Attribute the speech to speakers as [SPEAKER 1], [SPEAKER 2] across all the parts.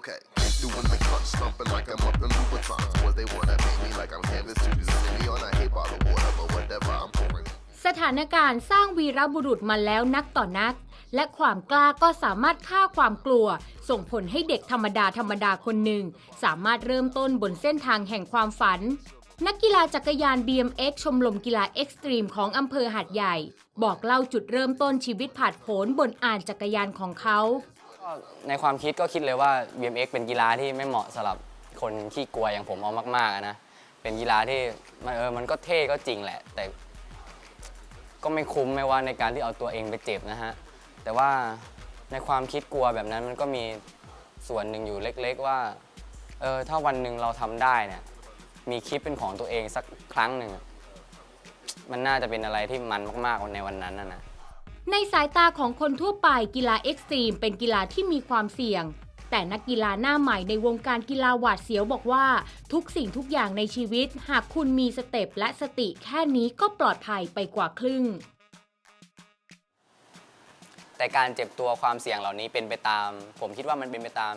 [SPEAKER 1] okay. Doing the cut, Slumping like I'm up in Louboutins. Boy, they wanna pay me like I'm canvas to the city on a hate bottle water, but whatever, I'm pouring.
[SPEAKER 2] สถานการณ์สร้างวีรบุรุษมาแล้วนักต่อนัก และความกล้าก็สามารถฆ่าความกลัว ส่งผลให้เด็กธรรมดาธรรมดาคนหนึ่ง สามารถเริ่มต้นบนเส้นทางแห่งความฝัน นักกีฬาจักรยาน BMX ชมรมกีฬาเอ็กซ์ตรีมของอำเภอหาดใหญ่ บอกเล่าจุดเริ่มต้นชีวิตผาดโผนบนอ่านจักรยานของเขา
[SPEAKER 3] ก็ในความคิดก็คิดเลยว่า BMX เป็นกีฬาที่ไม่เหมาะสำหรับคนขี้กลัวอย่างผมเอามากๆอะนะ เป็นกีฬาที่มันเออมันก็เท่ก็จริงแหละ แต่ก็ไม่คุ้มไม่ว่าในการที่เอาตัวเองไปเจ็บนะฮะ แต่ว่าในความคิดกลัวแบบนั้นมันก็มีส่วนหนึ่งอยู่เล็ก ๆ ว่าเออถ้าวันหนึ่งเราทำได้เนี่ยมีคลิปเป็นของตัวเองสักครั้งหนึ่งอะมันน่าจะเป็นอะไรที่มันมากๆในวันนั้นนะนะ
[SPEAKER 2] ในสายตาของคนทั่วไปกีฬาเอ็กซ์ตรีมเป็นกีฬาที่มีความเสี่ยง แต่นักกีฬาหน้าใหม่ในวงการกีฬาหวาดเสียวบอกว่า ทุกสิ่งทุกอย่างในชีวิต หากคุณมีสเต็ปและสติแค่นี้ก็ปลอดภัยไปกว่าครึ่ง
[SPEAKER 3] แต่การเจ็บตัวความเสี่ยงเหล่านี้เป็นไปตาม ผมคิดว่ามันเป็นไปตาม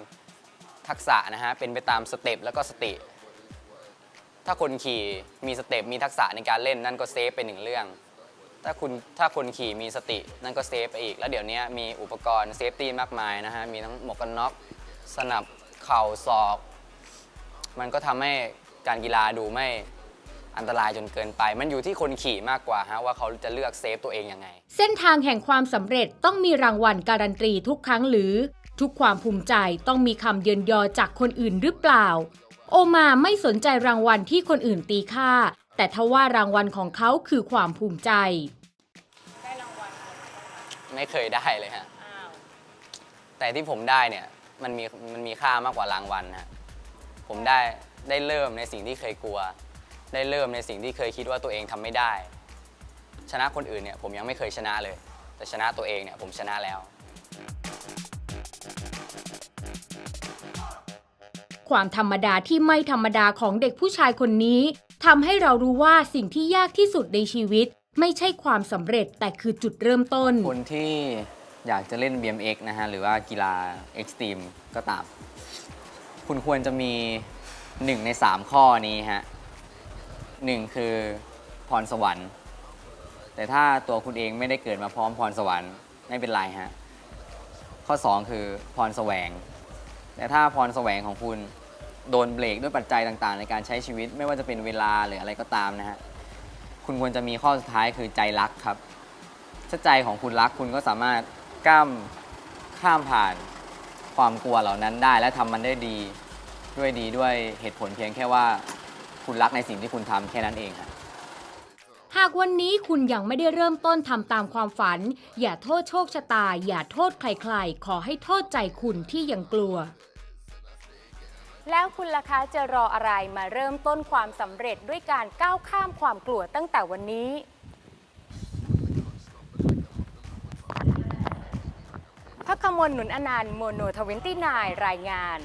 [SPEAKER 3] ทักษะนะฮะ เป็นไปตามสเต็ปแล้วก็สติ ถ้าคนขี่มีสเต็ปมีทักษะในการเล่นนั่นก็เซฟไปหนึ่งเรื่อง ถ้าคุณถ้าคนขี่มีสตินั่นก็เซฟไปอีก แล้วเดี๋ยวนี้มีอุปกรณ์เซฟตี้มากมายนะฮะ มีทั้งหมวกกันน็อกสนับเข่าศอก มันก็ทำให้การกีฬาดูไม่อันตรายจนเกินไป มันอยู่ที่คนขี่มากกว่าฮะว่าเขาจะเลือกเซฟตัวเองยังไง
[SPEAKER 2] เส้นทางแห่งความสำเร็จต้องมีรางวัลการันตีทุกครั้งหรือ ทุกความภูมิใจต้องมีคำเยินยอจากคนอื่นหรือเปล่า โอมาไม่สนใจรางวัลที่คนอื่นตีค่า แต่ทว่ารางวัลของเขาคือความภูมิใจ
[SPEAKER 3] ไม่เคยได้เลยฮะแต่ที่ผมได้เนี่ยมันมีมันมีค่ามากกว่ารางวัลฮะผมได้ได้เริ่มในสิ่งที่เคยกลัว ได้เริ่มในสิ่งที่เคยคิดว่าตัวเองทำไม่ได้ ชนะคนอื่นเนี่ยผมยังไม่เคยชนะเลย แต่ชนะตัวเองเนี่ยผมชนะแล้ว
[SPEAKER 2] ความธรรมดาที่ไม่ธรรมดาของเด็กผู้ชายคนนี้ทำให้เรารู้ว่าสิ่งที่ยากที่สุดในชีวิต ไม่ใช่ความสำเร็จแต่คือจุดเริ่มต้น
[SPEAKER 3] คนที่อยากจะเล่น BMX นะฮะ หรือว่ากีฬาเอ็กซ์ตรีมก็ตาม คุณควรจะมี 1 ใน 3 ข้อนี้ฮะหนึ่งคือพรสวรรค์ แต่ถ้าตัวคุณเองไม่ได้เกิดมาพร้อมพรสวรรค์ ไม่เป็นไรฮะ ข้อ 2 คือพรแสวง แต่ถ้าพรแสวงของคุณโดนเบรกด้วยปัจจัยต่างๆ ในการใช้ชีวิตไม่ว่าจะเป็นเวลาหรืออะไรก็ตามนะฮะคุณควรจะมีข้อสุดท้ายคือใจรักครับถ้าใจของคุณรักคุณก็สามารถก้ามข้ามผ่านความกลัวเหล่านั้นได้ และทำมันได้ดีด้วยดีด้วยเหตุผลเพียงแค่ว่าคุณรักในสิ่งที่คุณทำแค่นั้นเองครับา
[SPEAKER 2] กวันนี้คุณยังไม่ได้เริ่มต้นทำตามความฝัน อย่าโทษโชคชะตา อย่าโทษใครๆ ขอให้โทษใจคุณที่ยังกลัว
[SPEAKER 4] แล้วคุณล่ะคะจะรออะไรมาเริ่มต้นความสำเร็จด้วยการก้าวข้ามความกลัวตั้งแต่วันนี้ พักขมลหนุนอนันต์โมโนทเวนตี้นายรายงาน